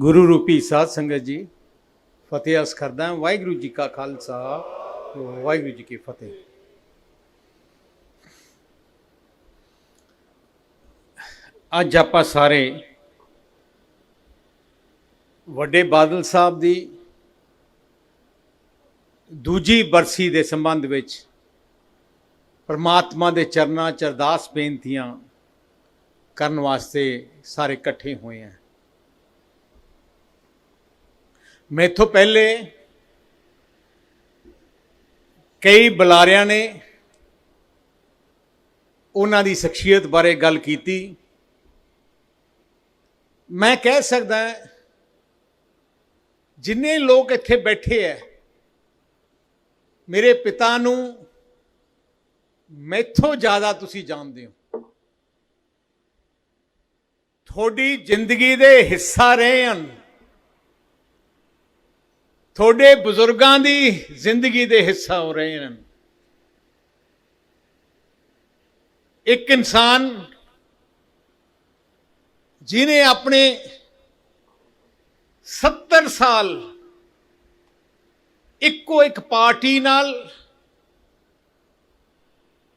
ਗੁਰੂ ਰੂਪੀ ਸਾਧ ਸੰਗਤ ਜੀ, ਫਤਿਹ ਅਸ ਕਰਦਾ ਵਾਹਿਗੁਰੂ ਜੀ ਕਾ ਖਾਲਸਾ ਵਾਹਿਗੁਰੂ ਜੀ ਕੀ ਫਤਿਹ। ਅੱਜ ਆਪਾਂ ਸਾਰੇ ਵੱਡੇ ਬਾਦਲ ਸਾਹਿਬ ਦੀ ਦੂਜੀ ਬਰਸੀ ਦੇ ਸੰਬੰਧ ਵਿੱਚ ਪਰਮਾਤਮਾ ਦੇ ਚਰਨਾਂ ਚ ਅਰਦਾਸ ਬੇਨਤੀਆਂ ਕਰਨ ਵਾਸਤੇ ਸਾਰੇ ਇਕੱਠੇ ਹੋਏ ਹਾਂ। ਮੈਥੋਂ ਪਹਿਲੇ ਕਈ ਬੁਲਾਰਿਆਂ ਨੇ ਉਹਨਾਂ ਦੀ ਸ਼ਖਸੀਅਤ ਬਾਰੇ ਗੱਲ ਕੀਤੀ। ਮੈਂ ਕਹਿ ਸਕਦਾ ਜਿੰਨੇ ਲੋਕ ਇੱਥੇ ਬੈਠੇ ਐ, ਮੇਰੇ ਪਿਤਾ ਨੂੰ ਮੈਥੋਂ ਜ਼ਿਆਦਾ ਤੁਸੀਂ ਜਾਣਦੇ ਹੋ। ਤੁਹਾਡੀ ਜ਼ਿੰਦਗੀ ਦੇ ਹਿੱਸਾ ਰਹੇ ਹਨ। ਤੁਹਾਡੇ ਬਜ਼ੁਰਗਾਂ ਦੀ ਜ਼ਿੰਦਗੀ ਦੇ ਹਿੱਸਾ ਹੋ ਰਹੇ ਹਨ। ਇੱਕ ਇਨਸਾਨ ਜਿਨੇ ਆਪਣੇ 70 ਸਾਲ ਇੱਕੋ ਇੱਕ ਪਾਰਟੀ ਨਾਲ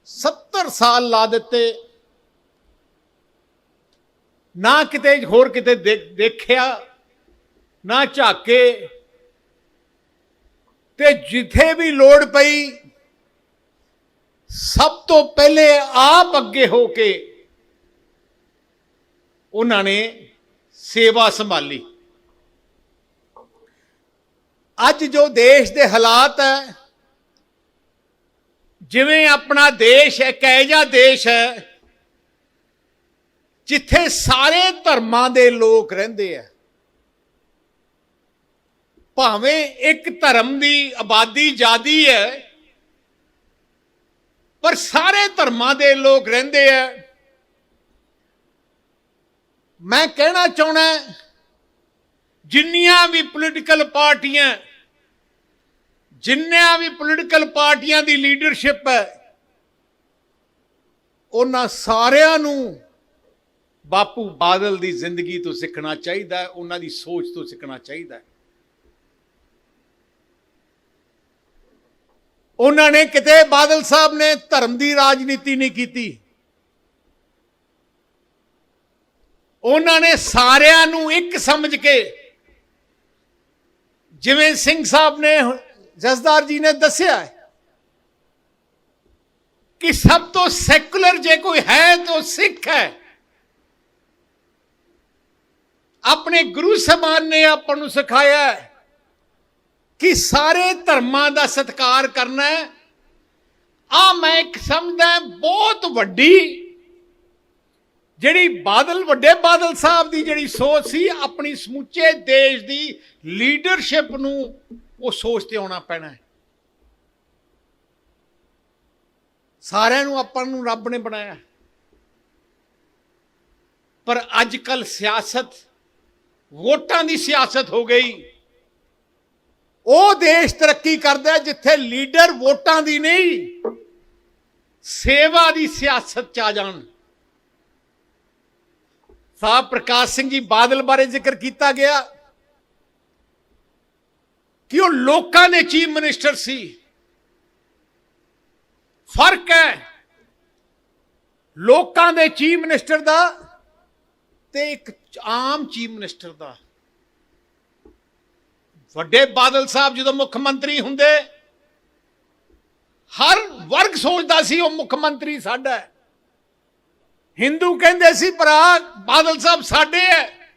70 ਸਾਲ ਲਾ ਦਿੱਤੇ, ਨਾ ਕਿਤੇ ਹੋਰ ਕਿਤੇ ਦੇਖ- ਦੇਖਿਆ, ਨਾ ਝਾਕੇ ਤੇ ਜਿੱਥੇ ਵੀ ਲੋੜ ਪਈ, ਸਭ ਤੋਂ ਪਹਿਲੇ ਆਪ ਅੱਗੇ ਹੋ ਕੇ ਉਹਨਾਂ ਨੇ ਸੇਵਾ ਸੰਭਾਲੀ। ਅੱਜ ਜੋ ਦੇਸ਼ ਦੇ ਹਾਲਾਤ ਹੈ, ਜਿਵੇਂ ਆਪਣਾ ਦੇਸ਼ ਇੱਕ ਐਜਾ ਦੇਸ਼ ਹੈ, ਜਿੱਥੇ ਸਾਰੇ ਧਰਮਾਂ ਦੇ ਲੋਕ ਰਹਿੰਦੇ ਆ। ਭਾਵੇਂ ਇੱਕ ਧਰਮ ਦੀ ਆਬਾਦੀ ਜ਼ਿਆਦੀ ਹੈ, ਪਰ ਸਾਰੇ ਧਰਮਾਂ ਦੇ ਲੋਕ ਰਹਿੰਦੇ ਆ। ਮੈਂ ਕਹਿਣਾ ਚਾਹਣਾ ਜਿੰਨੀਆਂ ਵੀ ਪੋਲੀਟੀਕਲ ਪਾਰਟੀਆਂ, ਜਿੰਨੀਆਂ ਵੀ ਪੋਲੀਟੀਕਲ ਪਾਰਟੀਆਂ ਦੀ ਲੀਡਰਸ਼ਿਪ ਹੈ, ਉਹਨਾਂ ਸਾਰਿਆਂ ਨੂੰ ਬਾਪੂ ਬਾਦਲ ਦੀ ਜ਼ਿੰਦਗੀ ਤੋਂ ਸਿੱਖਣਾ ਚਾਹੀਦਾ ਹੈ, ਉਹਨਾਂ ਦੀ ਸੋਚ ਤੋਂ ਸਿੱਖਣਾ ਚਾਹੀਦਾ ਹੈ। ਉਹਨਾਂ ਨੇ ਕਿਤੇ ਬਾਦਲ ਸਾਹਿਬ ਨੇ ਧਰਮ ਦੀ ਰਾਜਨੀਤੀ ਨਹੀਂ ਕੀਤੀ। ਉਹਨਾਂ ਨੇ ਸਾਰਿਆਂ ਨੂੰ ਇੱਕ ਸਮਝ ਕੇ ਜਿਵੇਂ ਸਿੰਘ ਸਾਹਿਬ ਨੇ ਜਸਦਾਰ ਜੀ ਨੇ ਦੱਸਿਆ ਕਿ ਸਭ ਤੋਂ ਸੈਕੂਲਰ ਜੇ ਕੋਈ ਹੈ ਤਾਂ ਸਿੱਖ ਹੈ। ਆਪਣੇ ਗੁਰੂ ਸਮਾਨ ਨੇ ਆਪਾਂ ਨੂੰ ਸਿਖਾਇਆ ਹੈ ਕਿ ਸਾਰੇ ਧਰਮਾਂ ਦਾ ਸਤਿਕਾਰ ਕਰਨਾ ਹੈ। ਆ ਮੈਂ ਇੱਕ ਸਮਝਦਾ ਬਹੁਤ ਵੱਡੀ ਜਿਹੜੀ ਬਾਦਲ, ਵੱਡੇ ਬਾਦਲ ਸਾਹਿਬ ਦੀ ਜਿਹੜੀ ਸੋਚ ਸੀ, ਆਪਣੀ ਸਮੁੱਚੇ ਦੇਸ਼ ਦੀ ਲੀਡਰਸ਼ਿਪ ਨੂੰ ਉਹ ਸੋਚ ਤੇ ਆਉਣਾ ਪੈਣਾ ਹੈ। ਸਾਰਿਆਂ ਨੂੰ ਆਪਾਂ ਨੂੰ ਰੱਬ ਨੇ ਬਣਾਇਆ। ਪਰ ਅੱਜ ਕੱਲ ਸਿਆਸਤ ਵੋਟਾਂ ਦੀ ਸਿਆਸਤ ਹੋ ਗਈ। ਉਹ ਦੇਸ਼ ਤਰੱਕੀ ਕਰਦਾ ਜਿੱਥੇ ਲੀਡਰ ਵੋਟਾਂ ਦੀ ਨਹੀਂ, ਸੇਵਾ ਦੀ ਸਿਆਸਤ ਚ ਆ ਜਾਣ। ਸਾਹਿਬ ਪ੍ਰਕਾਸ਼ ਸਿੰਘ ਜੀ ਬਾਦਲ ਬਾਰੇ ਜ਼ਿਕਰ ਕੀਤਾ ਗਿਆ ਕਿ ਉਹ ਲੋਕਾਂ ਦੇ ਚੀਫ ਮਿਨਿਸਟਰ ਸੀ। ਫ਼ਰਕ ਹੈ ਲੋਕਾਂ ਦੇ ਚੀਫ ਮਿਨਿਸਟਰ ਦਾ ਤੇ ਇੱਕ ਆਮ ਚੀਫ ਮਿਨਿਸਟਰ ਦਾ। ਵੱਡੇ ਬਾਦਲ ਸਾਹਿਬ ਜਦੋਂ ਮੁੱਖ ਮੰਤਰੀ ਹੁੰਦੇ, ਹਰ ਵਰਗ ਸੋਚਦਾ ਸੀ ਉਹ ਮੁੱਖ ਮੰਤਰੀ ਸਾਡਾ ਹੈ। ਹਿੰਦੂ ਕਹਿੰਦੇ ਸੀ ਭਰਾ, ਬਾਦਲ ਸਾਹਿਬ ਸਾਡੇ ਹੈ।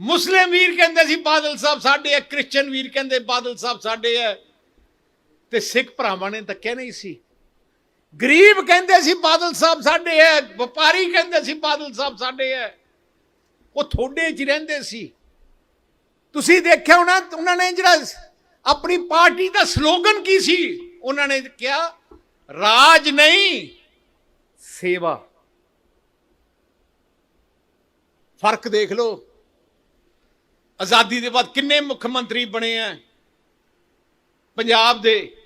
ਮੁਸਲਿਮ ਵੀਰ ਕਹਿੰਦੇ ਸੀ, ਬਾਦਲ ਸਾਹਿਬ ਸਾਡੇ ਹੈ। ਕ੍ਰਿਸਚੀਅਨ ਵੀਰ ਕਹਿੰਦੇ, ਬਾਦਲ ਸਾਹਿਬ ਸਾਡੇ ਹੈ। ਤੇ ਸਿੱਖ ਭਰਾਵਾਂ ਨੇ ਤੱਕਿਆ ਨਹੀਂ ਸੀ। ਗਰੀਬ ਕਹਿੰਦੇ ਸੀ, ਬਾਦਲ ਸਾਹਿਬ ਸਾਡੇ ਹੈ। ਵਪਾਰੀ ਕਹਿੰਦੇ ਸੀ, ਬਾਦਲ ਸਾਹਿਬ ਸਾਡੇ ਹੈ। ਉਹ ਥੋੜੇ 'ਚ ਰਹਿੰਦੇ ਸੀ। ਤੁਸੀਂ ਦੇਖਿਆ ਹੋਣਾ, ਉਹਨਾਂ ਨੇ ਜਿਹੜਾ ਆਪਣੀ ਪਾਰਟੀ ਦਾ ਸਲੋਗਨ ਕੀ ਸੀ? ਉਹਨਾਂ ਨੇ ਕਿਹਾ, ਰਾਜ ਨਹੀਂ, ਸੇਵਾ। ਫ਼ਰਕ ਦੇਖ ਲਓ। ਆਜ਼ਾਦੀ ਦੇ ਬਾਅਦ ਕਿੰਨੇ ਮੁੱਖ ਮੰਤਰੀ ਬਣੇ ਆ। ਪੰਜਾਬ ਦੇ,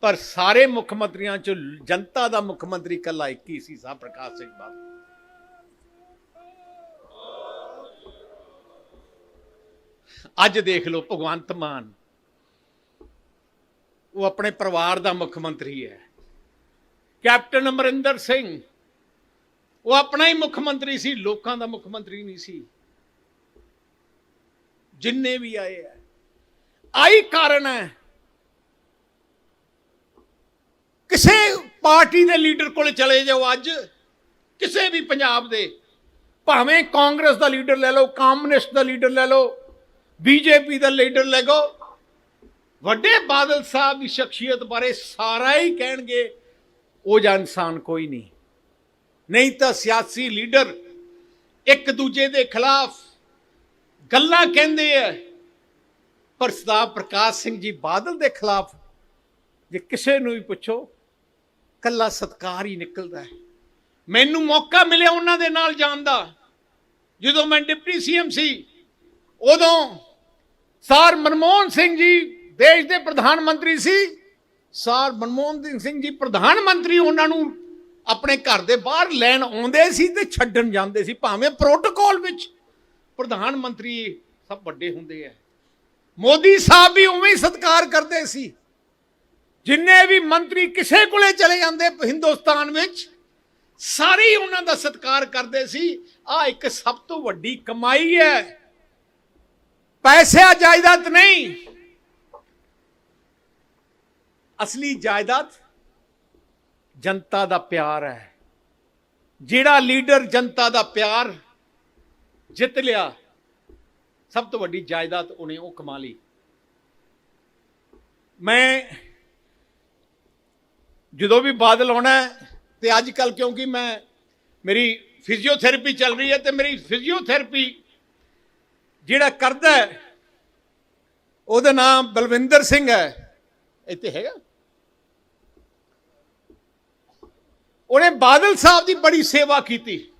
ਪਰ ਸਾਰੇ ਮੁੱਖ ਮੰਤਰੀਆਂ ਚੋਂ ਜਨਤਾ ਦਾ ਮੁੱਖ ਮੰਤਰੀ ਕੱਲਾ ਇੱਕ ਹੀ ਸੀ ਸਾਹਿਬ ਪ੍ਰਕਾਸ਼ ਸਿੰਘ ਬਾਦਲ। ਅੱਜ ਦੇਖ ਲਓ, ਭਗਵੰਤ ਮਾਨ। ਉਹ ਆਪਣੇ ਪਰਿਵਾਰ ਦਾ ਮੁੱਖ ਮੰਤਰੀ ਹੈ। ਕੈਪਟਨ ਅਮਰਿੰਦਰ ਸਿੰਘ, ਉਹ ਆਪਣਾ ਹੀ ਮੁੱਖ ਮੰਤਰੀ ਸੀ, ਲੋਕਾਂ ਦਾ ਮੁੱਖ ਮੰਤਰੀ ਨਹੀਂ ਸੀ। ਜਿੰਨੇ ਵੀ ਆਏ ਆ ਆਈ ਕਾਰਨ ਹੈ। ਕਿਸੇ ਪਾਰਟੀ ਦੇ ਲੀਡਰ ਕੋਲ ਚਲੇ ਜਾਓ ਅੱਜ, ਕਿਸੇ ਵੀ ਪੰਜਾਬ ਦੇ, ਭਾਵੇਂ ਕਾਂਗਰਸ ਦਾ ਲੀਡਰ ਲੈ ਲਓ ਕਮਿਊਨਿਸਟ ਦਾ ਲੀਡਰ ਲੈ ਲਓ ਬੀਜੇਪੀ ਦਾ ਲੀਡਰ ਲੈ ਲਓ ਵੱਡੇ ਬਾਦਲ ਸਾਹਿਬ ਦੀ ਸ਼ਖਸੀਅਤ ਬਾਰੇ ਸਾਰਾ ਹੀ ਕਹਿਣਗੇ, ਉਹ ਜਾਂ ਇਨਸਾਨ ਕੋਈ ਨਹੀਂ। ਨਹੀਂ ਤਾਂ ਸਿਆਸੀ ਲੀਡਰ ਇੱਕ ਦੂਜੇ ਦੇ ਖਿਲਾਫ ਗੱਲਾਂ ਕਹਿੰਦੇ ਆ। ਪਰ ਸਰਦਾਰ ਪ੍ਰਕਾਸ਼ ਸਿੰਘ ਜੀ ਬਾਦਲ ਦੇ ਖਿਲਾਫ ਜੇ ਕਿਸੇ ਨੂੰ ਵੀ ਪੁੱਛੋ, ਕੱਲਾ ਸਤਕਾਰ ਹੀ ਨਿਕਲਦਾ ਹੈ। ਮੈਨੂੰ ਮੌਕਾ ਮਿਲਿਆ ਉਹਨਾਂ ਦੇ ਨਾਲ ਜਾਣ ਦਾ। ਜਦੋਂ ਮੈਂ ਡਿਪਟੀ ਸੀਐਮ ਸੀ, ਉਦੋਂ ਸਰ ਮਨਮੋਹਨ ਸਿੰਘ ਜੀ ਦੇਸ਼ ਦੇ ਪ੍ਰਧਾਨ ਮੰਤਰੀ ਸੀ। ਸਰ ਮਨਮੋਹਨ ਸਿੰਘ ਜੀ ਪ੍ਰਧਾਨ ਮੰਤਰੀ ਉਹਨਾਂ ਨੂੰ ਆਪਣੇ ਘਰ ਦੇ ਬਾਹਰ ਲੈਣ ਆਉਂਦੇ ਸੀ ਤੇ ਛੱਡਣ ਜਾਂਦੇ ਸੀ, ਭਾਵੇਂ ਪ੍ਰੋਟੋਕੋਲ ਵਿੱਚ ਪ੍ਰਧਾਨ ਮੰਤਰੀ ਸਭ ਵੱਡੇ ਹੁੰਦੇ ਆ। ਮੋਦੀ ਸਾਹਿਬ ਵੀ ਉਵੇਂ ਹੀ ਸਤਿਕਾਰ ਕਰਦੇ ਸੀ। ਜਿੰਨੇ ਵੀ ਮੰਤਰੀ ਕਿਸੇ ਕੋਲੇ ਚਲੇ ਜਾਂਦੇ ਹਿੰਦੁਸਤਾਨ ਵਿੱਚ, ਸਾਰੇ ਉਹਨਾਂ ਦਾ ਸਤਿਕਾਰ ਕਰਦੇ ਸੀ। ਆ ਇੱਕ ਸਭ ਤੋਂ ਵੱਡੀ ਕਮਾਈ ਹੈ। ਪੈਸਿਆ ਜਾਇਦਾਦ ਨਹੀਂ। ਅਸਲੀ ਜਾਇਦਾਦ ਜਨਤਾ ਦਾ ਪਿਆਰ ਹੈ। ਜਿਹੜਾ ਲੀਡਰ ਜਨਤਾ ਦਾ ਪਿਆਰ ਜਿੱਤ ਲਿਆ ਸਭ ਤੋਂ ਵੱਡੀ ਜਾਇਦਾਦ ਉਹਨੇ ਉਹ ਕਮਾ ਲਈ। ਮੈਂ ਜਦੋਂ ਵੀ ਬਾਦਲ ਆਉਣਾ ਹੈ, ਤੇ ਅੱਜ ਕੱਲ ਕਿਉਂਕਿ ਮੈਂ ਮੇਰੀ ਫਿਜ਼ੀਓਥੈਰੇਪੀ ਚੱਲ ਰਹੀ ਹੈ ਤੇ ਮੇਰੀ ਫਿਜ਼ੀਓਥੈਰੇਪੀ ਜਿਹੜਾ ਕਰਦਾ ਉਹਦਾ ਨਾਮ ਬਲਵਿੰਦਰ ਸਿੰਘ ਹੈ। ਇੱਥੇ ਹੈਗਾ। ਉਹਨੇ ਬਾਦਲ ਸਾਹਿਬ ਦੀ ਬੜੀ ਸੇਵਾ ਕੀਤੀ।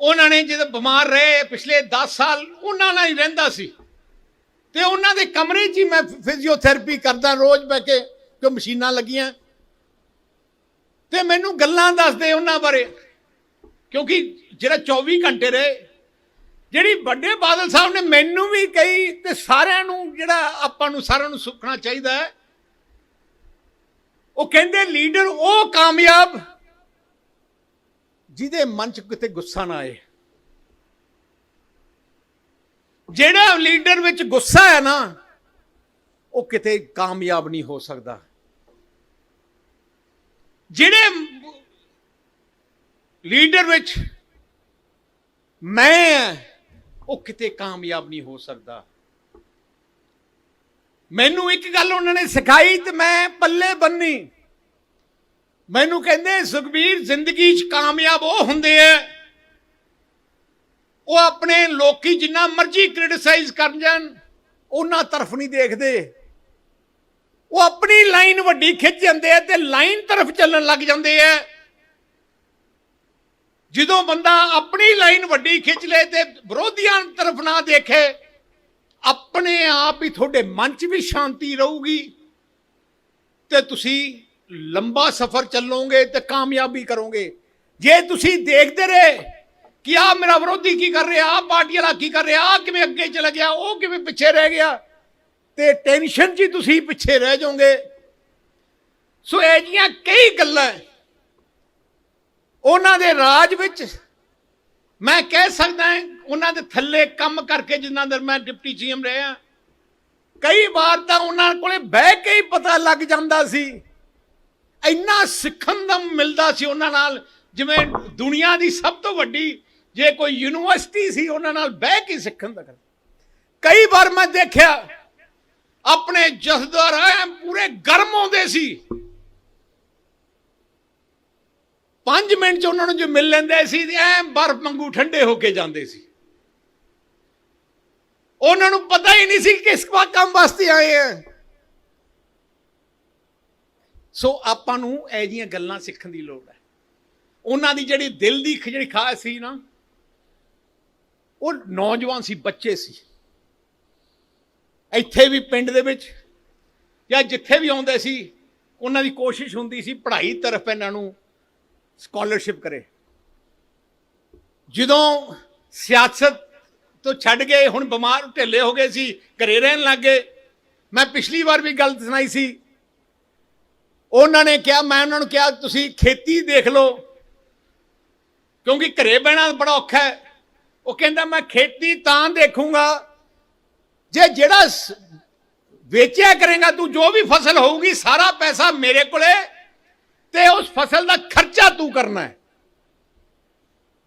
ਉਹਨਾਂ ਨੇ ਜਦੋਂ ਬਿਮਾਰ ਰਹੇ ਪਿਛਲੇ 10 ਸਾਲ, ਉਹਨਾਂ ਨਾਲ ਹੀ ਰਹਿੰਦਾ ਸੀ। ਤੇ ਉਹਨਾਂ ਦੇ ਕਮਰੇ 'ਚ ਹੀ ਮੈਂ ਫਿਜ਼ੀਓਥੈਰੇਪੀ ਕਰਦਾ, ਰੋਜ਼ ਬੈ ਕੇ ਜੋ ਮਸ਼ੀਨਾਂ ਲੱਗੀਆਂ। ਤੇ ਮੈਨੂੰ ਗੱਲਾਂ ਦੱਸਦੇ ਉਹਨਾਂ ਬਾਰੇ। ਕਿਉਂਕਿ ਜਿਹੜਾ 24 ਘੰਟੇ ਰਹੇ ਜਿਹੜੀ ਵੱਡੇ ਬਾਦਲ ਸਾਹਿਬ ਨੇ ਮੈਨੂੰ ਵੀ ਕਹੀ ਤੇ ਸਾਰਿਆਂ ਨੂੰ ਜਿਹੜਾ ਆਪਾਂ ਨੂੰ ਸਾਰਿਆਂ ਨੂੰ ਸੁਖਣਾ ਚਾਹੀਦਾ ਹੈ ਉਹ ਕਹਿੰਦੇ ਲੀਡਰ ਉਹ ਕਾਮਯਾਬ ਜਿਹਦੇ ਮਨ 'ਚ ਕਿਤੇ ਗੁੱਸਾ ਨਾ ਆਏ। ਜਿਹੜਾ ਲੀਡਰ ਵਿੱਚ ਗੁੱਸਾ ਹੈ ਨਾ ਉਹ ਕਿਤੇ ਕਾਮਯਾਬ ਨਹੀਂ ਹੋ ਸਕਦਾ। ਜਿਹੜੇ ਲੀਡਰ ਵਿੱਚ ਮੈਂ ਹਾਂ, ਉਹ ਕਿਤੇ ਕਾਮਯਾਬ ਨਹੀਂ ਹੋ ਸਕਦਾ। ਮੈਨੂੰ ਇੱਕ ਗੱਲ ਉਹਨਾਂ ਨੇ ਸਿਖਾਈ ਤੇ ਮੈਂ ਪੱਲੇ ਬੰਨੀ। ਮੈਨੂੰ ਕਹਿੰਦੇ, ਸੁਖਬੀਰ, ਜ਼ਿੰਦਗੀ 'ਚ ਕਾਮਯਾਬ ਉਹ ਹੁੰਦੇ ਆ ਉਹ ਆਪਣੇ ਲੋਕੀ ਜਿੰਨਾ ਮਰਜ਼ੀ ਕ੍ਰਿਟਿਸਾਈਜ਼ ਕਰਨ ਜਾਣ, ਉਹਨਾਂ ਤਰਫ ਨਹੀਂ ਦੇਖਦੇ। ਉਹ ਆਪਣੀ ਲਾਈਨ ਵੱਡੀ ਖਿੱਚ ਜਾਂਦੇ ਆ ਤੇ ਲਾਈਨ ਤਰਫ ਚੱਲਣ ਲੱਗ ਜਾਂਦੇ ਆ ਜਦੋਂ ਬੰਦਾ ਆਪਣੀ ਲਾਈਨ ਵੱਡੀ ਖਿੱਚ ਲੇ ਤੇ ਵਿਰੋਧੀਆਂ ਤਰਫ ਨਾ ਦੇਖੇ, ਆਪਣੇ ਆਪ ਹੀ ਤੁਹਾਡੇ ਮਨ 'ਚ ਵੀ ਸ਼ਾਂਤੀ ਰਹੂਗੀ ਤੇ ਤੁਸੀਂ ਲੰਬਾ ਸਫ਼ਰ ਚੱਲੋਗੇ ਤੇ ਕਾਮਯਾਬੀ ਕਰੋਗੇ। ਜੇ ਤੁਸੀਂ ਦੇਖਦੇ ਰਹੇ ਕਿ ਆ ਮੇਰਾ ਵਿਰੋਧੀ ਕੀ ਕਰ ਰਿਹਾ ਆ ਪਾਰਟੀ ਵਾਲਾ ਕੀ ਕਰ ਰਿਹਾ ਆ ਕਿਵੇਂ ਅੱਗੇ ਚਲਾ ਗਿਆ, ਉਹ ਕਿਵੇਂ ਪਿੱਛੇ ਰਹਿ ਗਿਆ, ਤੇ ਟੈਨਸ਼ਨ 'ਚ ਹੀ ਤੁਸੀਂ ਪਿੱਛੇ ਰਹਿ ਜਾਓਗੇ। ਸੋ ਇਹ ਜੀਆਂ ਕਈ ਗੱਲਾਂ ਉਹਨਾਂ ਦੇ ਰਾਜ ਵਿੱਚ ਮੈਂ ਕਹਿ ਸਕਦਾ ਉਹਨਾਂ ਦੇ ਥੱਲੇ ਕੰਮ ਕਰਕੇ ਜਿੰਨਾ ਦਰ ਮੈਂ ਡਿਪਟੀ ਸੀਐਮ ਰਿਹਾ, ਕਈ ਵਾਰ ਤਾਂ ਉਹਨਾਂ ਕੋਲੇ ਬਹਿ ਕੇ ਹੀ ਪਤਾ ਲੱਗ ਜਾਂਦਾ ਸੀ। ਇੰਨਾ ਸਿੱਖਣ ਦਾ ਮਿਲਦਾ ਸੀ ਉਹਨਾਂ ਨਾਲ, ਜਿਵੇਂ ਦੁਨੀਆ ਦੀ ਸਭ ਤੋਂ ਵੱਡੀ ਜੇ ਕੋਈ ਯੂਨੀਵਰਸਿਟੀ ਸੀ, ਉਹਨਾਂ ਨਾਲ ਬਹਿ ਕੇ ਸਿੱਖਣ ਦਾ ਕਈ ਵਾਰ ਮੈਂ ਦੇਖਿਆ, ਆਪਣੇ ਜਥੇਦਾਰ ਐ ਪੂਰੇ ਗਰਮ ਆਉਂਦੇ ਸੀ 5 ਮਿੰਟ ਚ ਉਹਨਾਂ ਨੂੰ ਜੋ ਮਿਲ ਲੈਂਦੇ ਸੀ ਐ ਬਰਫ ਵਾਂਗੂ ਠੰਡੇ ਹੋ ਕੇ ਜਾਂਦੇ ਸੀ। ਉਹਨਾਂ ਨੂੰ ਪਤਾ ਹੀ ਨਹੀਂ ਸੀ ਕਿਸ ਕੰਮ ਵਾਸਤੇ ਆਏ ਆ। ਸੋ ਆਪਾਂ ਨੂੰ ਇਹ ਜੀਆਂ ਗੱਲਾਂ ਸਿੱਖਣ ਦੀ ਲੋੜ ਹੈ। ਉਹਨਾਂ ਦੀ ਜਿਹੜੀ ਦਿਲ ਦੀ ਜਿਹੜੀ ਖਾਸ ਸੀ ਨਾ, ਉਹ ਨੌਜਵਾਨ ਸੀ, ਬੱਚੇ ਸੀ। ਇੱਥੇ ਵੀ ਪਿੰਡ ਦੇ ਵਿੱਚ ਜਾਂ ਜਿੱਥੇ ਵੀ ਆਉਂਦੇ ਸੀ, ਉਹਨਾਂ ਦੀ ਕੋਸ਼ਿਸ਼ ਹੁੰਦੀ ਸੀ, ਪੜ੍ਹਾਈ ਤਰਫ ਇਹਨਾਂ ਨੂੰ ਸਕਾਲਰਸ਼ਿਪ ਕਰੇ। ਜਦੋਂ ਸਿਆਸਤ ਤੋਂ ਛੱਡ ਗਏ ਹੁਣ ਬਿਮਾਰ ਢਿੱਲੇ ਹੋ ਗਏ ਸੀ, ਘਰੇ ਰਹਿਣ ਲੱਗ ਗਏ, ਮੈਂ ਪਿਛਲੀ ਵਾਰ ਵੀ ਗੱਲ ਸੁਣਾਈ ਸੀ। ਉਹਨਾਂ ਨੇ ਕਿਹਾ, ਮੈਂ ਉਹਨਾਂ ਨੂੰ ਕਿਹਾ, ਤੁਸੀਂ ਖੇਤੀ ਦੇਖ ਲਓ, ਕਿਉਂਕਿ ਘਰੇ ਬਹਿਣਾ ਬੜਾ ਔਖਾ ਹੈ। ਉਹ ਕਹਿੰਦਾ, ਮੈਂ ਖੇਤੀ ਤਾਂ ਦੇਖੂੰਗਾ, ਜੇ ਜਿਹੜਾ ਵੇਚਿਆ ਕਰੇਗਾ, ਤੂੰ ਜੋ ਵੀ ਫਸਲ ਹੋਊਗੀ, ਸਾਰਾ ਪੈਸਾ ਮੇਰੇ ਕੋਲੇ ਤੇ ਉਸ ਫਸਲ ਦਾ ਖਰਚਾ ਤੂੰ ਕਰਨਾ ਹੈ।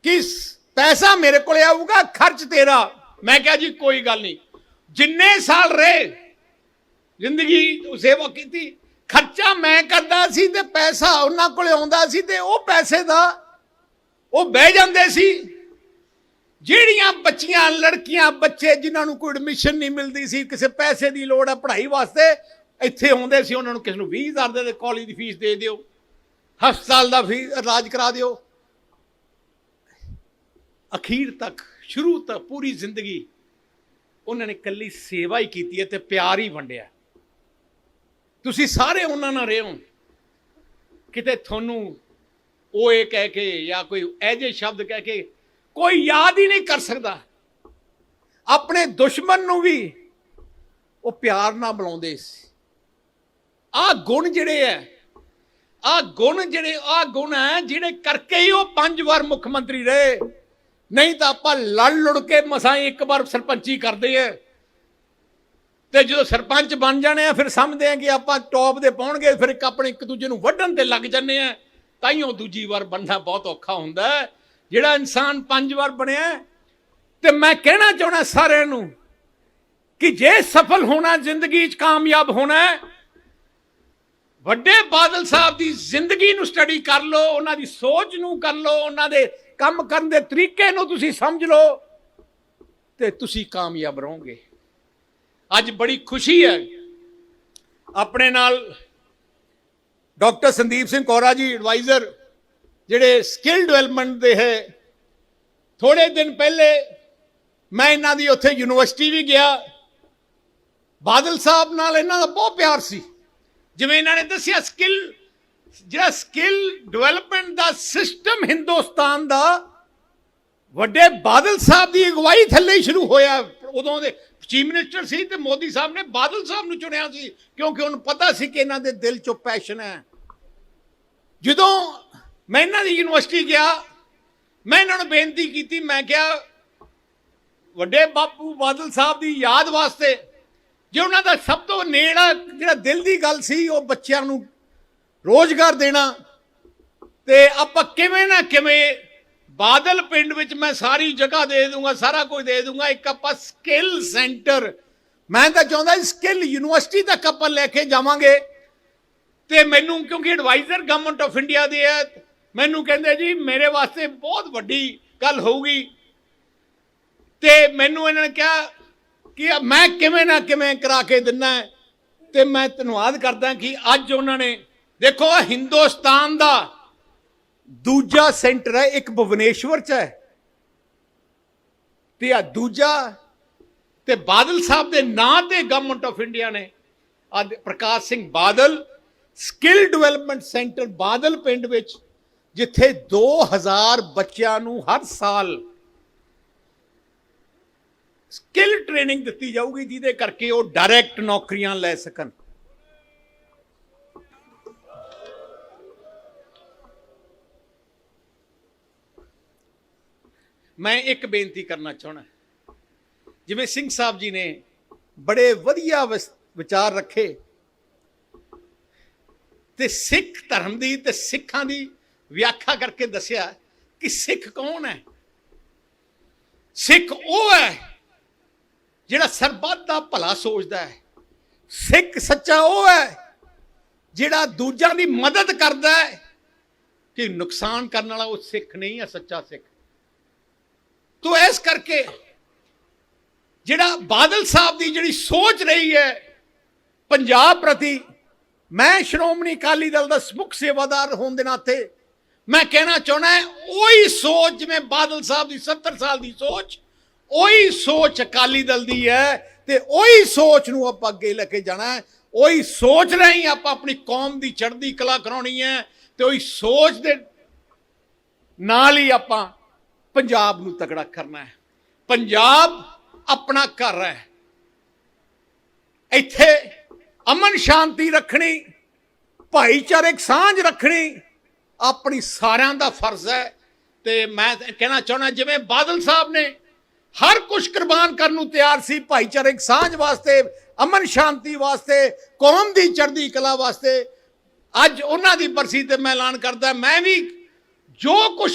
ਕਿਸ ਪੈਸਾ ਮੇਰੇ ਕੋਲੇ ਆਊਗਾ, ਖਰਚ ਤੇਰਾ। ਮੈਂ ਕਿਹਾ ਜੀ, ਕੋਈ ਗੱਲ ਨਹੀਂ। ਜਿੰਨੇ ਸਾਲ ਰਹੇ, ਜ਼ਿੰਦਗੀ ਸੇਵਾ ਕੀਤੀ, ਖਰਚਾ ਮੈਂ ਕਰਦਾ ਸੀ ਤੇ ਪੈਸਾ ਉਹਨਾਂ ਕੋਲੇ ਆਉਂਦਾ ਸੀ ਤੇ ਉਹ ਪੈਸੇ ਦਾ, ਉਹ ਬਹਿ ਜਾਂਦੇ ਸੀ। ਜਿਹੜੀਆਂ ਬੱਚੀਆਂ, ਲੜਕੀਆਂ, ਬੱਚੇ ਜਿਨ੍ਹਾਂ ਨੂੰ ਕੋਈ ਐਡਮਿਸ਼ਨ ਨਹੀਂ ਮਿਲਦੀ ਸੀ, ਕਿਸੇ ਪੈਸੇ ਦੀ ਲੋੜ ਹੈ ਪੜ੍ਹਾਈ ਵਾਸਤੇ, ਇੱਥੇ ਆਉਂਦੇ ਸੀ, ਉਹਨਾਂ ਨੂੰ ਕਿਸੇ ਨੂੰ 20000 ਦੇ ਦੇ, ਕਾਲਜ ਦੀ ਫੀਸ ਦੇ ਦਿਓ। ਹਸਪਤਾਲ ਦਾ ਫੀਸ ਇਲਾਜ ਕਰਾ ਦਿਓ। ਅਖੀਰ ਤੱਕ, ਸ਼ੁਰੂ ਤੱਕ ਪੂਰੀ ਜ਼ਿੰਦਗੀ ਉਹਨਾਂ ਨੇ ਕੱਲੀ ਸੇਵਾ ਹੀ ਕੀਤੀ ਹੈ ਤੇ ਪਿਆਰ ਹੀ ਵੰਡਿਆ ਤੁਸੀਂ ਸਾਰੇ ਉਹਨਾਂ ਨਾਲ ਰਹੇ ਹੋ। ਕਿਤੇ ਤੁਹਾਨੂੰ ਉਹ ਇਹ ਕਹਿ ਕੇ ਜਾਂ ਕੋਈ ਐਜੇ ਸ਼ਬਦ ਕਹਿ ਕੇ ਕੋਈ ਯਾਦ ਹੀ ਨਹੀਂ ਕਰ ਸਕਦਾ। ਆਪਣੇ ਦੁਸ਼ਮਣ ਨੂੰ ਵੀ ਉਹ ਪਿਆਰ ਨਾਲ ਬੁਲਾਉਂਦੇ ਸੀ। ਆਹ ਗੁਣ ਜਿਹੜੇ ਐ ਆਹ ਗੁਣ ਜਿਹੜੇ ਆਹ ਗੁਣ ਹੈ ਜਿਹੜੇ ਕਰਕੇ ਹੀ ਉਹ ਪੰਜ ਵਾਰ ਮੁੱਖ ਮੰਤਰੀ ਰਹੇ। ਨਹੀਂ ਤਾਂ ਆਪਾਂ ਲੜ ਲੁੜ ਕੇ ਮਸਾਂ ਇੱਕ ਵਾਰ ਸਰਪੰਚੀ ਕਰਦੇ ਐ। ਤੇ ਜਦੋਂ ਸਰਪੰਚ ਬਣ ਜਾਣੇ ਆ ਫਿਰ ਸਮਝਦੇ ਆ ਕਿ ਆਪਾਂ ਟੌਪ ਦੇ ਪਹੁੰਚਗੇ ਫਿਰ ਇੱਕ ਆਪਣੇ ਇੱਕ ਦੂਜੇ ਨੂੰ ਵੱਢਣ ਤੇ ਲੱਗ ਜੰਨੇ ਆ। ਤਾਈਓ ਦੂਜੀ ਵਾਰ ਬਣਨਾ ਬਹੁਤ ਔਖਾ ਹੁੰਦਾ ਜਿਹੜਾ ਇਨਸਾਨ ਪੰਜ ਵਾਰ ਬਣਿਆ ਤੇ ਮੈਂ ਕਹਿਣਾ ਚਾਹਣਾ ਸਾਰਿਆਂ ਨੂੰ ਕਿ ਜੇ ਸਫਲ ਹੋਣਾ ਜ਼ਿੰਦਗੀ 'ਚ ਕਾਮਯਾਬ ਹੋਣਾ ਹੈ, ਵੱਡੇ ਬਾਦਲ ਸਾਹਿਬ ਦੀ ਜ਼ਿੰਦਗੀ ਨੂੰ ਸਟੱਡੀ ਕਰ ਲਓ, ਉਹਨਾਂ ਦੀ ਸੋਚ ਨੂੰ ਕਰ ਲਓ, ਉਹਨਾਂ ਦੇ ਕੰਮ ਕਰਨ ਦੇ ਤਰੀਕੇ ਨੂੰ ਤੁਸੀਂ ਸਮਝ ਲਓ ਤੇ ਤੁਸੀਂ ਕਾਮਯਾਬ ਰਹੋਗੇ। ਅੱਜ ਬੜੀ ਖੁਸ਼ੀ ਹੈ। ਆਪਣੇ ਨਾਲ ਡਾਕਟਰ ਸੰਦੀਪ ਸਿੰਘ ਕੋਰਾ ਜੀ ਐਡਵਾਈਜ਼ਰ ਜਿਹੜੇ ਸਕਿੱਲ ਡਿਵੈਲਪਮੈਂਟ ਦੇ ਹੈ। ਥੋੜੇ ਦਿਨ ਪਹਿਲੇ ਮੈਂ ਇਹਨਾਂ ਦੀ ਉੱਥੇ ਯੂਨੀਵਰਸਿਟੀ ਵੀ ਗਿਆ। ਬਾਦਲ ਸਾਹਿਬ ਨਾਲ ਇਹਨਾਂ ਦਾ ਬਹੁਤ ਪਿਆਰ ਸੀ। ਜਿਵੇਂ ਇਹਨਾਂ ਨੇ ਦੱਸਿਆ ਸਕਿੱਲ ਜਿਹੜਾ ਸਕਿੱਲ ਡਿਵੈਲਪਮੈਂਟ ਦਾ ਸਿਸਟਮ ਹਿੰਦੁਸਤਾਨ ਦਾ ਵੱਡੇ ਬਾਦਲ ਸਾਹਿਬ ਦੀ ਅਗਵਾਈ ਥੱਲੇ ਹੀ ਸ਼ੁਰੂ ਹੋਇਆ। ਉਦੋਂ ਦੇ ਚੀਫ ਮਿਨਿਸਟਰ ਸੀ ਤੇ ਮੋਦੀ ਸਾਹਿਬ ਨੇ ਬਾਦਲ ਸਾਹਿਬ ਨੂੰ ਚੁਣਿਆ ਸੀ, ਕਿਉਂਕਿ ਉਹਨੂੰ ਪਤਾ ਸੀ ਕਿ ਇਹਨਾਂ ਦੇ ਦਿਲ 'ਚੋਂ ਪੈਸ਼ਨ ਹੈ। ਜਦੋਂ ਮੈਂ ਇਹਨਾਂ ਦੀ ਯੂਨੀਵਰਸਿਟੀ ਗਿਆ, ਮੈਂ ਇਹਨਾਂ ਨੂੰ ਬੇਨਤੀ ਕੀਤੀ, ਮੈਂ ਕਿਹਾ, ਵੱਡੇ ਬਾਪੂ ਬਾਦਲ ਸਾਹਿਬ ਦੀ ਯਾਦ ਵਾਸਤੇ ਜੇ ਉਹਨਾਂ ਦਾ ਸਭ ਤੋਂ ਨੇੜਾ ਜਿਹੜਾ ਦਿਲ ਦੀ ਗੱਲ ਸੀ, ਉਹ ਬੱਚਿਆਂ ਨੂੰ ਰੋਜ਼ਗਾਰ ਦੇਣਾ, ਤੇ ਆਪਾਂ ਕਿਵੇਂ ਨਾ ਕਿਵੇਂ ਬਾਦਲ ਪਿੰਡ ਵਿੱਚ ਮੈਂ ਸਾਰੀ ਜਗ੍ਹਾ ਦੇ ਦੂੰਗਾ, ਸਾਰਾ ਕੁਝ ਦੇ ਦੂੰਗਾ, ਇੱਕ ਆਪਾਂ ਸਕਿੱਲ ਸੈਂਟਰ ਮੈਂ ਤਾਂ ਚਾਹੁੰਦਾ ਸਕਿੱਲ ਯੂਨੀਵਰਸਿਟੀ ਤੱਕ ਆਪਾਂ ਲੈ ਕੇ ਜਾਵਾਂਗੇ। ਤੇ ਮੈਨੂੰ, ਕਿਉਂਕਿ ਐਡਵਾਈਜ਼ਰ ਗਵਰਨਮੈਂਟ ਆਫ ਇੰਡੀਆ ਦੇ ਹੈ ਮੈਨੂੰ ਕਹਿੰਦੇ ਜੀ, ਮੇਰੇ ਵਾਸਤੇ ਬਹੁਤ ਵੱਡੀ ਗੱਲ ਹੋਊਗੀ। ਤੇ ਮੈਨੂੰ ਇਹਨਾਂ ਨੇ ਕਿਹਾ ਕਿ ਮੈਂ ਕਿਵੇਂ ਨਾ ਕਿਵੇਂ ਕਰਾ ਕੇ ਦਿੰਨਾ ਹੈ। ਤੇ ਮੈਂ ਧੰਨਵਾਦ ਕਰਦਾ ਕਿ ਅੱਜ ਉਹਨਾਂ ਨੇ, ਦੇਖੋ ਹਿੰਦੁਸਤਾਨ ਦਾ ਦੂਜਾ ਸੈਂਟਰ ਹੈ, ਇੱਕ ਭੁਵਨੇਸ਼ਵਰ ਚ ਹੈ ਤੇ ਆ ਦੂਜਾ ਤੇ ਬਾਦਲ ਸਾਹਿਬ ਦੇ ਨਾਂ ਤੇ ਗਵਰਨਮੈਂਟ ਆਫ ਇੰਡੀਆ ਨੇ ਅੱਜ Prakash Singh Badal skill development centre Badal ਪਿੰਡ ਵਿੱਚ, ਜਿੱਥੇ 2000 ਬੱਚਿਆਂ ਨੂੰ ਹਰ ਸਾਲ ਸਕਿੱਲ ਟ੍ਰੇਨਿੰਗ ਦਿੱਤੀ ਜਾਊਗੀ ਜਿਹਦੇ ਕਰਕੇ ਉਹ ਡਾਇਰੈਕਟ ਨੌਕਰੀਆਂ ਲੈ ਸਕਣ। ਮੈਂ ਇੱਕ ਬੇਨਤੀ ਕਰਨਾ ਚਾਹਣਾ ਜਿਵੇਂ ਸਿੰਘ ਸਾਹਿਬ ਜੀ ਨੇ ਬੜੇ ਵਧੀਆ ਵਿਚਾਰ ਰੱਖੇ ਤੇ ਸਿੱਖ ਧਰਮ ਦੀ ਤੇ ਸਿੱਖਾਂ ਦੀ ਵਿਆਖਿਆ ਕਰਕੇ ਦੱਸਿਆ ਕਿ ਸਿੱਖ ਕੌਣ ਹੈ? ਸਿੱਖ ਉਹ ਹੈ ਜਿਹੜਾ ਸਰਬੱਤ ਦਾ ਭਲਾ ਸੋਚਦਾ ਹੈ। ਸਿੱਖ ਸੱਚਾ ਉਹ ਹੈ ਜਿਹੜਾ ਦੂਜਿਆਂ ਦੀ ਮਦਦ ਕਰਦਾ ਹੈ ਕਿ ਨੁਕਸਾਨ ਕਰਨ ਵਾਲਾ ਉਹ ਸਿੱਖ ਨਹੀਂ ਹੈ, ਸੱਚਾ ਸਿੱਖ। ਤੋ ਇਸ ਕਰਕੇ ਜਿਹੜਾ ਬਾਦਲ ਸਾਹਿਬ ਦੀ ਜਿਹੜੀ ਸੋਚ ਰਹੀ ਹੈ ਪੰਜਾਬ ਪ੍ਰਤੀ, ਮੈਂ ਸ਼੍ਰੋਮਣੀ ਅਕਾਲੀ ਦਲ ਦਾ ਮੁੱਖ ਸੇਵਾਦਾਰ ਹੋਣ ਦੇ ਨਾਤੇ ਮੈਂ ਕਹਿਣਾ ਚਾਹਣਾ ਉਹੀ ਸੋਚ ਜਿਵੇਂ ਬਾਦਲ ਸਾਹਿਬ ਦੀ 70 ਸਾਲ ਦੀ ਸੋਚ ਉਹੀ ਸੋਚ ਅਕਾਲੀ ਦਲ ਦੀ ਹੈ ਤੇ ਉਹੀ ਸੋਚ ਨੂੰ ਆਪਾਂ ਅੱਗੇ ਲੈ ਕੇ ਜਾਣਾ ਹੈ। ਉਹੀ ਸੋਚ ਰਹੀ ਆਪਾਂ ਆਪਣੀ ਕੌਮ ਦੀ ਚੜ੍ਹਦੀ ਕਲਾ ਕਰਾਉਣੀ ਹੈ ਤੇ ਉਹੀ ਸੋਚ ਦੇ ਨਾਲ ਹੀ ਆਪਾਂ ਪੰਜਾਬ ਨੂੰ ਤਕੜਾ ਕਰਨਾ ਹੈ। ਪੰਜਾਬ ਆਪਣਾ ਘਰ ਹੈ। ਇੱਥੇ ਅਮਨ ਸ਼ਾਂਤੀ ਰੱਖਣੀ ਭਾਈਚਾਰਕ ਸਾਂਝ ਰੱਖਣੀ ਆਪਣੀ ਸਾਰਿਆਂ ਦਾ ਫਰਜ਼ ਹੈ। ਤੇ ਮੈਂ ਕਹਿਣਾ ਚਾਹੁੰਦਾ, ਜਿਵੇਂ ਬਾਦਲ ਸਾਹਿਬ ਨੇ ਹਰ ਕੁਝ ਕੁਰਬਾਨ ਕਰਨ ਨੂੰ ਤਿਆਰ ਸੀ ਭਾਈਚਾਰਕ ਸਾਂਝ ਵਾਸਤੇ, ਅਮਨ ਸ਼ਾਂਤੀ ਵਾਸਤੇ, ਕੌਮ ਦੀ ਚੜ੍ਹਦੀ ਕਲਾ ਵਾਸਤੇ। ਅੱਜ ਉਹਨਾਂ ਦੀ ਬਰਸੀ ਤੇ ਮੈਂ ਐਲਾਨ ਕਰਦਾ, ਮੈਂ ਵੀ ਜੋ ਕੁਝ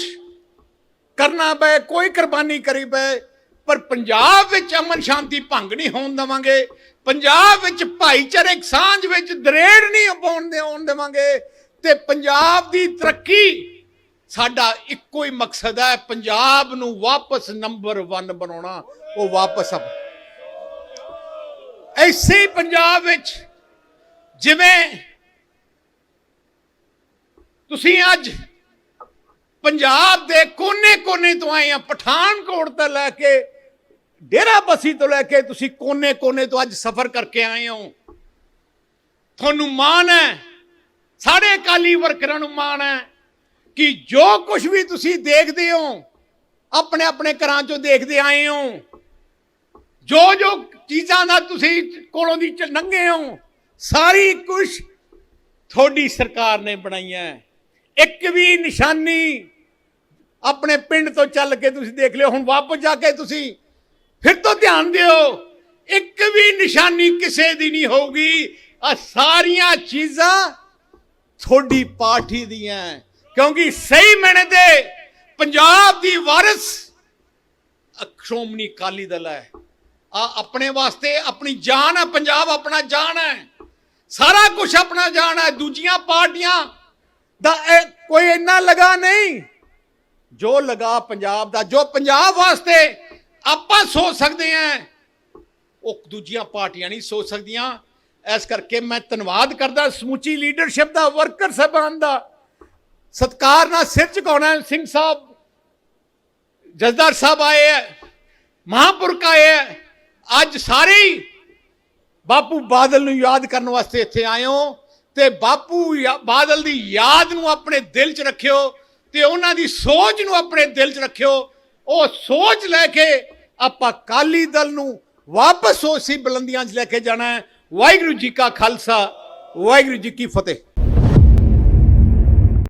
ਕਰਨਾ ਪਏ, ਕੋਈ ਕੁਰਬਾਨੀ ਕਰੀ ਪਏ, ਪਰ ਪੰਜਾਬ ਵਿੱਚ ਅਮਨ ਸ਼ਾਂਤੀ ਭੰਗ ਨਹੀਂ ਹੋਣ ਦੇਵਾਂਗੇ। ਪੰਜਾਬ ਵਿੱਚ ਭਾਈਚਾਰਕ ਸਾਂਝ ਵਿੱਚ ਦਰੇੜ ਨਹੀਂ ਪਾਉਣ ਦੇ ਆਉਣ ਦੇਵਾਂਗੇ। ਤੇ ਪੰਜਾਬ ਦੀ ਤਰੱਕੀ ਸਾਡਾ ਇੱਕੋ ਹੀ ਮਕਸਦ ਹੈ ਪੰਜਾਬ ਨੂੰ ਵਾਪਸ ਨੰਬਰ 1 ਬਣਾਉਣਾ, ਉਹ ਵਾਪਸ ਆ ਐਸੇ ਪੰਜਾਬ ਵਿੱਚ ਜਿਵੇਂ ਤੁਸੀਂ ਅੱਜ ਪੰਜਾਬ ਦੇ ਕੋਨੇ-ਕੋਨੇ ਤੋਂ ਆਏ ਆ, ਪਠਾਨਕੋਟ ਤੋਂ ਲੈ ਕੇ ਡੇਰਾ ਬਸੀ ਤੋਂ ਲੈ ਕੇ ਤੁਸੀਂ ਕੋਨੇ-ਕੋਨੇ ਤੋਂ ਅੱਜ ਸਫ਼ਰ ਕਰਕੇ ਆਏ ਹੋ। ਤੁਹਾਨੂੰ ਮਾਣ ਹੈ ਸਾਡੇ ਅਕਾਲੀ ਵਰਕਰਾਂ ਨੂੰ ਮਾਣ ਹੈ ਕਿ ਜੋ ਕੁਝ ਵੀ ਤੁਸੀਂ ਦੇਖਦੇ ਹੋ, ਆਪਣੇ ਆਪਣੇ ਘਰਾਂ ਚੋਂ ਦੇਖਦੇ ਆਏ ਹੋ, ਜੋ ਜੋ ਚੀਜ਼ਾਂ ਦਾ ਤੁਸੀਂ ਕੋਲੋਂ ਦੀ ਲੰਘੇ ਹੋ, ਸਾਰੀ ਕੁਝ ਤੁਹਾਡੀ ਸਰਕਾਰ ਨੇ ਬਣਾਈਆਂ। ਇੱਕ ਵੀ ਨਿਸ਼ਾਨੀ ਆਪਣੇ ਪਿੰਡ ਤੋਂ ਚੱਲ ਕੇ ਤੁਸੀਂ ਦੇਖ ਲਿਓ, ਹੁਣ ਵਾਪਸ ਜਾ ਕੇ ਤੁਸੀਂ ਫਿਰ ਤੋਂ ਧਿਆਨ ਦਿਓ, ਇੱਕ ਵੀ ਨਿਸ਼ਾਨੀ ਕਿਸੇ ਦੀ ਨਹੀਂ ਹੋਊਗੀ। ਆ ਸਾਰੀਆਂ ਚੀਜ਼ਾਂ ਤੁਹਾਡੀ ਪਾਰਟੀ ਦੀਆਂ। ਕਿਉਂਕਿ ਸਹੀ ਮੈਨੇ ਤੇ ਪੰਜਾਬ ਦੀ ਵਾਰਿਸ ਸ਼੍ਰੋਮਣੀ ਅਕਾਲੀ ਦਲ ਹੈ। ਆ ਆਪਣੇ ਵਾਸਤੇ ਆਪਣੀ ਜਾਨ ਹੈ, ਪੰਜਾਬ ਆਪਣਾ ਜਾਨ ਹੈ। ਸਾਰਾ ਕੁਝ ਆਪਣਾ ਜਾਨ ਹੈ, ਦੂਜੀਆਂ ਪਾਰਟੀਆਂ ਦਾ ਕੋਈ ਇੰਨਾ ਲਗਾ ਨਹੀਂ। ਜੋ ਲਗਾ ਪੰਜਾਬ ਦਾ, ਜੋ ਪੰਜਾਬ ਵਾਸਤੇ ਆਪਾਂ ਸੋਚ ਸਕਦੇ ਹਾਂ, ਉਹ ਦੂਜੀਆਂ ਪਾਰਟੀਆਂ ਨਹੀਂ ਸੋਚ ਸਕਦੀਆਂ। ਇਸ ਕਰਕੇ ਮੈਂ ਧੰਨਵਾਦ ਕਰਦਾ ਸਮੁੱਚੀ ਲੀਡਰਸ਼ਿਪ ਦਾ ਵਰਕਰ ਸਭਾਨ ਦਾ। ਸਤਕਾਰ ਨਾਲ ਸਿਰ ਝੁਕਾਉਣਾ ਸਿੰਘ ਸਾਹਿਬ, ਜਸਦਾਰ ਸਾਹਿਬ ਆਏ ਹੈ, ਮਹਾਂਪੁਰਖ ਆਏ ਹੈ, ਅੱਜ ਸਾਰੇ ਹੀ ਬਾਪੂ ਬਾਦਲ ਨੂੰ ਯਾਦ ਕਰਨ ਵਾਸਤੇ ਇੱਥੇ ਆਏ ਹੋ ਤੇ ਬਾਪੂ ਯਾ- ਬਾਦਲ ਦੀ ਯਾਦ ਨੂੰ ਆਪਣੇ ਦਿਲ 'ਚ ਰੱਖਿਓ ਤੇ ਉਹਨਾਂ ਦੀ ਸੋਚ ਨੂੰ ਆਪਣੇ ਦਿਲ 'ਚ ਰੱਖਿਓ। ਉਹ ਸੋਚ ਲੈ ਕੇ ਆਪਾਂ ਕਾਲੀ ਦਲ ਨੂੰ ਵਾਪਸ ਉਸੇ ਬੁਲੰਦੀਆਂ 'ਚ ਲੈ ਕੇ ਜਾਣਾ ਹੈ। ਵਾਹਿਗੁਰੂ ਜੀ ਕਾ ਖਾਲਸਾ, ਵਾਹਿਗੁਰੂ ਜੀ ਕੀ ਫਤਿਹ।